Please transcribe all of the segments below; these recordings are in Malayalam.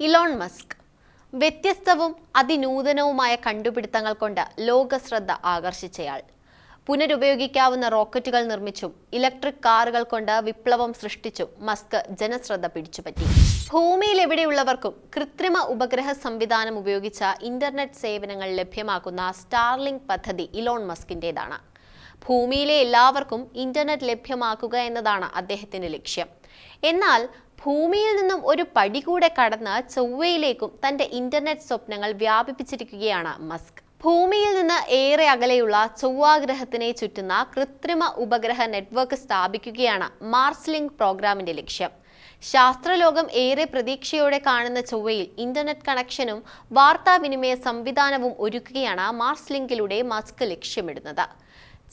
Elon Musk. വ്യത്യസ്തവും അതിനൂതനവുമായ കണ്ടുപിടുത്തങ്ങൾ കൊണ്ട് ലോകശ്രദ്ധ ആകർഷിച്ചയാൾ. പുനരുപയോഗിക്കാവുന്ന റോക്കറ്റുകൾ നിർമ്മിച്ചും ഇലക്ട്രിക് കാറുകൾ കൊണ്ട് വിപ്ലവം സൃഷ്ടിച്ചും മസ്ക് ജനശ്രദ്ധ പിടിച്ചുപറ്റി. ഭൂമിയിൽ എവിടെയുള്ളവർക്കും കൃത്രിമ ഉപഗ്രഹ സംവിധാനം ഉപയോഗിച്ച ഇന്റർനെറ്റ് സേവനങ്ങൾ ലഭ്യമാക്കുന്ന സ്റ്റാർലിങ്ക് പദ്ധതി ഇലോൺ മസ്കിന്റേതാണ്. ഭൂമിയിലെ എല്ലാവർക്കും ഇന്റർനെറ്റ് ലഭ്യമാക്കുക എന്നതാണ് അദ്ദേഹത്തിന്റെ ലക്ഷ്യം. എന്നാൽ ഭൂമിയിൽ നിന്നും ഒരു പടി കൂടെ കടന്ന് ചൊവ്വയിലേക്കും തന്റെ ഇന്റർനെറ്റ് സ്വപ്നങ്ങൾ വ്യാപിപ്പിച്ചിരിക്കുകയാണ് മസ്ക്. ഭൂമിയിൽ നിന്ന് ഏറെ അകലെയുള്ള ചൊവ്വാഗ്രഹത്തിനെ ചുറ്റുന്ന കൃത്രിമ ഉപഗ്രഹ നെറ്റ്വർക്ക് സ്ഥാപിക്കുകയാണ് മാർസ് ലിങ്ക് പ്രോഗ്രാമിന്റെ ലക്ഷ്യം. ശാസ്ത്രലോകം ഏറെ പ്രതീക്ഷയോടെ കാണുന്ന ചൊവ്വയിൽ ഇന്റർനെറ്റ് കണക്ഷനും വാർത്താവിനിമയ സംവിധാനവും ഒരുക്കുകയാണ് മാർസ് ലിങ്കിലൂടെ മസ്ക് ലക്ഷ്യമിടുന്നത്.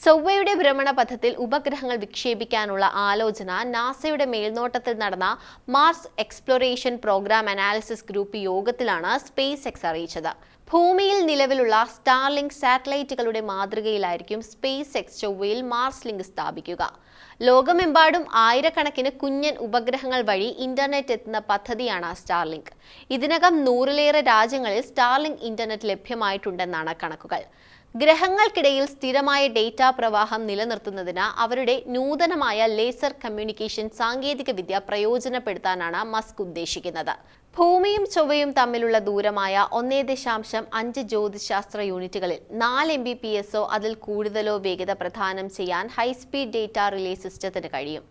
ചൊവ്വയുടെ ഭ്രമണപഥത്തിൽ ഉപഗ്രഹങ്ങൾ വിക്ഷേപിക്കാനുള്ള ആലോചന നാസയുടെ മേൽനോട്ടത്തിൽ നടന്ന Mars exploration programme analysis group യോഗത്തിലാണ് സ്പേസ് എക്സ് അറിയിച്ചത്. ഭൂമിയിൽ നിലവിലുള്ള സ്റ്റാർലിങ്ക് സാറ്റലൈറ്റുകളുടെ മാതൃകയിലായിരിക്കും സ്പേസ് എക്സ് ചൊവ്വയിൽ മാർസ് ലിങ്ക് സ്ഥാപിക്കുക. ലോകമെമ്പാടും ആയിരക്കണക്കിന് കുഞ്ഞൻ ഉപഗ്രഹങ്ങൾ വഴി ഇന്റർനെറ്റ് എത്തുന്ന പദ്ധതിയാണ് സ്റ്റാർലിങ്ക് ഇതിനകം നൂറിലേറെ രാജ്യങ്ങളിൽ സ്റ്റാർലിങ്ക് ഇന്റർനെറ്റ് ലഭ്യമായിട്ടുണ്ടെന്നാണ് കണക്കുകൾ. ഗ്രഹങ്ങൾക്കിടയിൽ സ്ഥിരമായ ഡേറ്റ പ്രവാഹം നിലനിർത്തുന്നതിന് അവരുടെ നൂതനമായ ലേസർ കമ്മ്യൂണിക്കേഷൻ സാങ്കേതികവിദ്യ പ്രയോജനപ്പെടുത്താനാണ് മസ്ക് ഉദ്ദേശിക്കുന്നത്. ഭൂമിയും ചൊവ്വയും തമ്മിലുള്ള ദൂരമായ ഒന്നേ ദശാംശം അഞ്ച് ജ്യോതിശാസ്ത്ര യൂണിറ്റുകളിൽ നാല് എം ബി പി എസോ അതിൽ കൂടുതലോ വേഗത പ്രദാനം ചെയ്യാൻ ഹൈസ്പീഡ് ഡേറ്റ റിലേ സിസ്റ്റത്തിന് കഴിയും.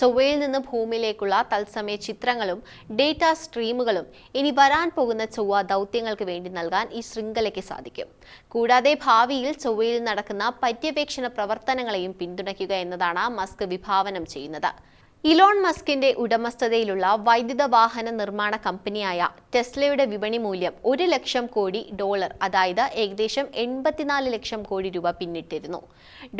ചൊവ്വയിൽ നിന്ന് ഭൂമിയിലേക്കുള്ള തത്സമയ ചിത്രങ്ങളും ഡേറ്റ സ്ട്രീമുകളും ഇനി വരാൻ പോകുന്ന ചൊവ്വ ദൗത്യങ്ങൾക്ക് വേണ്ടി നൽകാൻ ഈ ശൃംഖലയ്ക്ക് സാധിക്കും. കൂടാതെ ഭാവിയിൽ ചൊവ്വയിൽ നടക്കുന്ന പര്യവേക്ഷണ പ്രവർത്തനങ്ങളെയും പിന്തുണയ്ക്കുക എന്നതാണ് മസ്ക് വിഭാവനം ചെയ്യുന്നത്. ഇലോൺ മസ്കിന്റെ ഉടമസ്ഥതയിലുള്ള വൈദ്യുത വാഹന നിർമ്മാണ കമ്പനിയായ ടെസ്ലയുടെ വിപണി മൂല്യം ഒരു ലക്ഷം കോടി ഡോളർ അതായത് ഏകദേശം എൺപത്തിനാല് ലക്ഷം കോടി രൂപ പിന്നിട്ടിരുന്നു.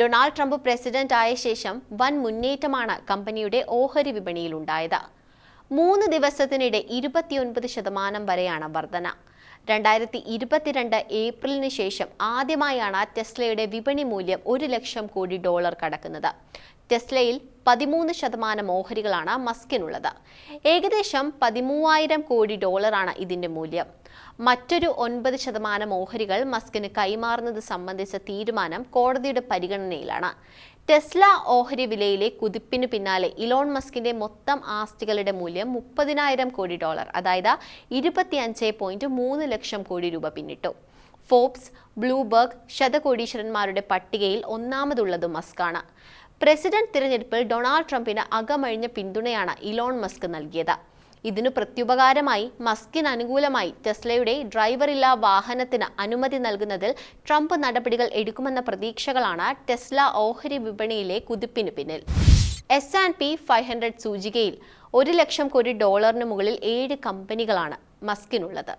ഡൊണാൾഡ് ട്രംപ് പ്രസിഡന്റ് ആയ ശേഷം വൻ മുന്നേറ്റമാണ് കമ്പനിയുടെ ഓഹരി വിപണിയിൽ വിപണിയിലുണ്ടായത്. മൂന്ന് ദിവസത്തിനിടെ ഇരുപത്തിയൊൻപത് ശതമാനം വരെയാണ് വർധന. രണ്ടായിരത്തി ഇരുപത്തിരണ്ട് ഏപ്രിലിന് ശേഷം ആദ്യമായാണ് ടെസ്ലയുടെ വിപണി മൂല്യം ഒരു ലക്ഷം കോടി ഡോളർ കടക്കുന്നത്. ടെസ്ലയിൽ പതിമൂന്ന് ശതമാനം ഓഹരികളാണ് മസ്കിനുള്ളത്. ഏകദേശം പതിമൂവായിരം കോടി ഡോളറാണ് ഇതിന്റെ മൂല്യം. മറ്റൊരു ഒൻപത് ശതമാനം ഓഹരികൾ മസ്കിന് കൈമാറുന്നത് സംബന്ധിച്ച തീരുമാനം കോടതിയുടെ പരിഗണനയിലാണ്. ടെസ്ല ഓഹരി വിലയിലെ കുതിപ്പിന് പിന്നാലെ ഇലോൺ മസ്കിന്റെ മൊത്തം ആസ്തികളുടെ മൂല്യം മുപ്പതിനായിരം കോടി ഡോളർ അതായത് ഇരുപത്തിയഞ്ച് പോയിന്റ് മൂന്ന് ലക്ഷം കോടി രൂപ പിന്നിട്ടു. ഫോബ്സ് ബ്ലൂബർഗ് ശതകോടീശ്വരന്മാരുടെ പട്ടികയിൽ ഒന്നാമതുള്ളത് മസ്കാണ്. പ്രസിഡന്റ് തിരഞ്ഞെടുപ്പിൽ ഡൊണാൾഡ് ട്രംപിന് അകമഴിഞ്ഞ പിന്തുണയാണ് ഇലോൺ മസ്ക് നൽകിയത്. ഇതിനു പ്രത്യുപകാരമായി മസ്കിന് അനുകൂലമായി ടെസ്ലയുടെ ഡ്രൈവറില്ലാ വാഹനത്തിന് അനുമതി നൽകുന്നതിൽ ട്രംപ് നടപടികൾ എടുക്കുമെന്ന പ്രതീക്ഷകളാണ് ടെസ്ല ഓഹരി വിപണിയിലെ കുതിപ്പിന് പിന്നിൽ. S and P five hundred സൂചികയിൽ ഒരു ലക്ഷം കോടി ഡോളറിന് മുകളിൽ ഏഴ് കമ്പനികളാണ് മസ്കിനുള്ളത്.